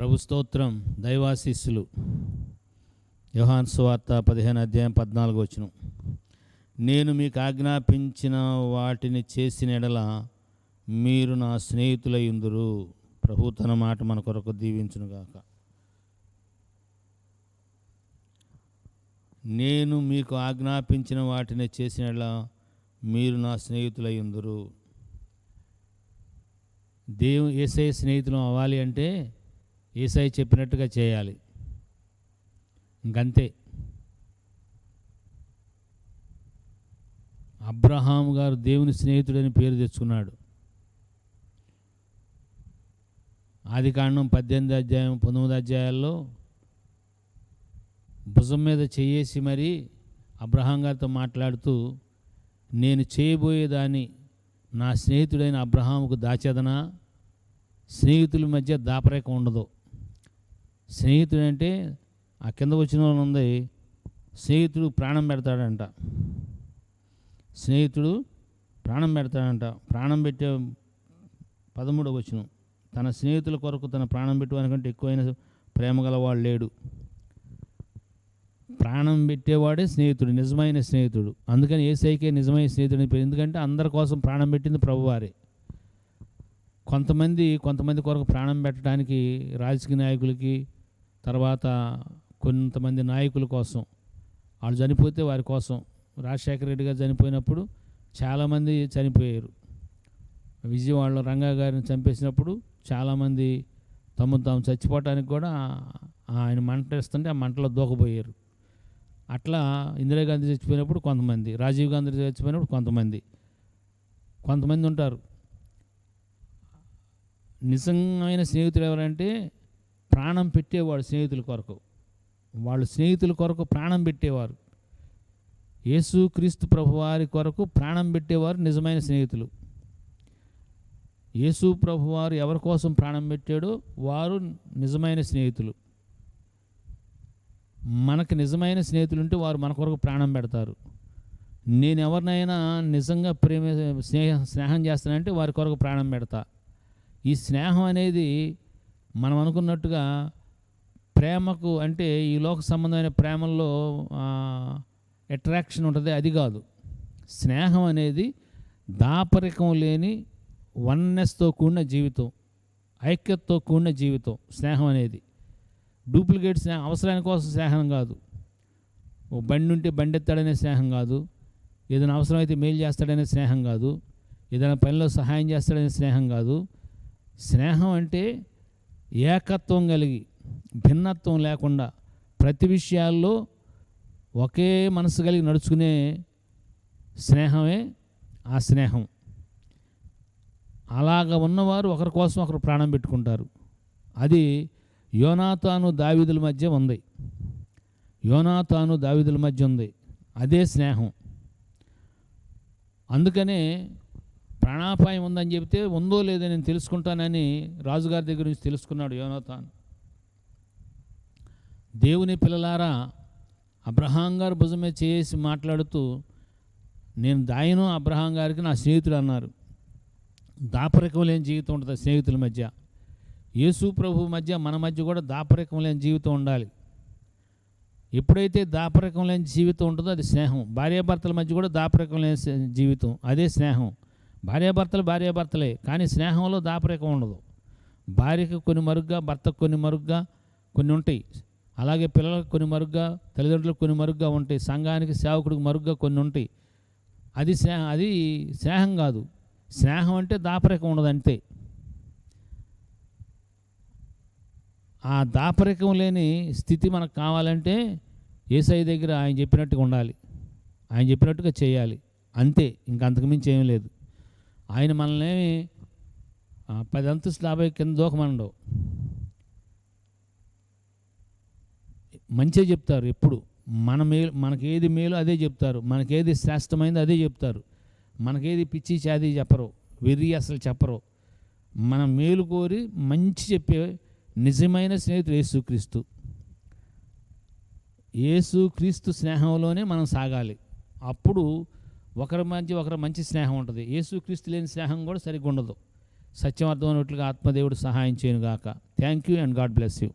ప్రభు స్తోత్రం దైవాశీస్సులు. యోహాన్ సువార్త పదిహేను అధ్యాయం పద్నాలుగు వచ్చిన నేను మీకు ఆజ్ఞాపించిన వాటిని చేసిన ఎడల మీరు నా స్నేహితులయ్యుందురు ప్రభు తన మాట మన కొరకు దీవించునుగాక నేను మీకు ఆజ్ఞాపించిన వాటిని చేసిన ఎడల మీరు నా స్నేహితులయ్యుందురు దేవు ఏసై స్నేహితులు అవ్వాలి అంటే ఏసై చెప్పినట్టుగా చేయాలి. ఇంకంతే. అబ్రహాం గారు దేవుని స్నేహితుడని పేరు తెచ్చుకున్నాడు. ఆది కాండం పద్దెనిమిది అధ్యాయం పంతొమ్మిది అధ్యాయాల్లో భుజం మీద చేయేసి మరి అబ్రహాం గారితో మాట్లాడుతూ నేను చేయబోయేదాన్ని నా స్నేహితుడైన అబ్రహాముకు దాచేదనా? స్నేహితుల మధ్య దాపరేక ఉండదు. స్నేహితుడు అంటే ఆ కింద వచ్చిన వాళ్ళు ఉంది. స్నేహితుడు ప్రాణం పెడతాడంట. స్నేహితుడు ప్రాణం పెడతాడంట. ప్రాణం పెట్టే పదమూడవ వచ్చిన తన స్నేహితుల కొరకు తన ప్రాణం పెట్టువానికంటే ఎక్కువైన ప్రేమ గలవాడు లేడు. ప్రాణం పెట్టేవాడే స్నేహితుడు నిజమైన స్నేహితుడు. అందుకని ఏసైకే నిజమైన స్నేహితుడు అని పేరు. ఎందుకంటే అందరి కోసం ప్రాణం పెట్టింది ప్రభువారే. కొంతమంది కొంతమంది కొరకు ప్రాణం పెట్టడానికి రాజకీయ నాయకులకి తర్వాత కొంతమంది నాయకుల కోసం వాళ్ళు చనిపోతే వారి కోసం రాజశేఖర రెడ్డి గారు చనిపోయినప్పుడు చాలామంది చనిపోయారు. విజయవాడలో రంగా గారిని చంపేసినప్పుడు చాలామంది తమ తాము చచ్చిపోవటానికి కూడా ఆయన మంట వేస్తుంటే ఆ మంటలో దూకపోయారు. అట్లా ఇందిరాగాంధీ చచ్చిపోయినప్పుడు కొంతమంది రాజీవ్ గాంధీ చచ్చిపోయినప్పుడు కొంతమంది కొంతమంది ఉంటారు. నిజమైన స్నేహితులు ఎవరంటే ప్రాణం పెట్టేవాడు స్నేహితుల కొరకు. వాళ్ళు స్నేహితుల కొరకు ప్రాణం పెట్టేవారు. యేసు క్రీస్తు ప్రభువారి కొరకు ప్రాణం పెట్టేవారు నిజమైన స్నేహితులు. యేసు ప్రభువారు ఎవరి కోసం ప్రాణం పెట్టాడో వారు నిజమైన స్నేహితులు. మనకు నిజమైన స్నేహితులు ఉంటే వారు మన కొరకు ప్రాణం పెడతారు. నేను ఎవరినైనా నిజంగా ప్రేమ స్నేహ స్నేహం చేస్తానంటే వారి కొరకు ప్రాణం పెడతా. ఈ స్నేహం అనేది మనం అనుకున్నట్టుగా ప్రేమకు అంటే ఈ లోక సంబంధమైన ప్రేమల్లో అట్రాక్షన్ ఉంటుంది అది కాదు. స్నేహం అనేది దాపరికం లేని వన్నెస్తో కూడిన జీవితం ఐక్యతతో కూడిన జీవితం స్నేహం అనేది. డూప్లికేట్ స్నేహం అవసరాని కోసం స్నేహం కాదు. ఓ బండి ఉంటే బండి ఎత్తాడనే స్నేహం కాదు. ఏదైనా అవసరమైతే మేలు చేస్తాడనే స్నేహం కాదు. ఏదైనా పనిలో సహాయం చేస్తాడనే స్నేహం కాదు. స్నేహం అంటే ఏకత్వం కలిగి భిన్నత్వం లేకుండా ప్రతి విషయాల్లో ఒకే మనసు కలిగి నడుచుకునే స్నేహమే ఆ స్నేహం. అలాగ ఉన్నవారు ఒకరి కోసం ఒకరు ప్రాణం పెట్టుకుంటారు. అది యోనాతాను దావిదుల మధ్య ఉంది. యోనాతాను దావిదుల మధ్య ఉంది. అదే స్నేహం. అందుకనే ప్రాణాపాయం ఉందని చెబితే ఉందో లేదో నేను తెలుసుకుంటానని రాజుగారి దగ్గర నుంచి తెలుసుకున్నాడు యోనాతాన్. దేవుని పిల్లలారా అబ్రహాం గారు భుజమే చేసి మాట్లాడుతూ నేను దాయను అబ్రహాం గారికి నా స్నేహితుడు అన్నారు. దాపరికం లేని జీవితం ఉంటుంది స్నేహితుల మధ్య. యేసు ప్రభు మధ్య మన మధ్య కూడా దాపరికం లేని జీవితం ఉండాలి. ఎప్పుడైతే దాపరికం లేని జీవితం ఉంటుందో అది స్నేహం. భార్యాభర్తల మధ్య కూడా దాపరికం లేని జీవితం అదే స్నేహం. భార్యాభర్తలు భార్యాభర్తలే కానీ స్నేహంలో దాపరికం ఉండదు. భార్యకు కొన్ని మరుగ్గా భర్తకు కొన్ని మరుగ్గా కొన్ని ఉంటాయి. అలాగే పిల్లలకు కొన్ని మరుగ్గా తల్లిదండ్రులకు కొన్ని మరుగ్గా ఉంటాయి. సంఘానికి సేవకుడికి మరుగ్గా కొన్ని ఉంటాయి. అది స్నేహం అది స్నేహం కాదు. స్నేహం అంటే దాపరికం ఉండదు అంతే. ఆ దాపరికం లేని స్థితి మనకు కావాలంటే ఏసఐ దగ్గర ఆయన చెప్పినట్టుగా ఉండాలి. ఆయన చెప్పినట్టుగా చేయాలి. అంతే. ఇంక అంతకుమించి ఏమీ లేదు. ఆయన మనల్ని పది అంతస్తుల యాభై కింద దూకమనడు మంచిగా చెప్తారు ఎప్పుడు. మన మేలు మనకేది మేలు అదే చెప్తారు. మనకేది శ్రేష్టమైంది అదే చెప్తారు. మనకేది పిచ్చి చాది చెప్పరు. వెర్రి అసలు చెప్పరు. మన మేలు కోరి మంచి చెప్పే నిజమైన స్నేహితుడు యేసుక్రీస్తు. యేసుక్రీస్తు స్నేహంలోనే మనం సాగాలి. అప్పుడు ఒకరి మధ్య ఒకరి మంచి స్నేహం ఉంటుంది. యేసుక్రీస్తు లేని స్నేహం కూడా సరిగ్గా ఉండదు. సత్యం అర్థమైనట్లుగా ఆత్మదేవుడు సహాయం చేయను గాక thank you and God bless you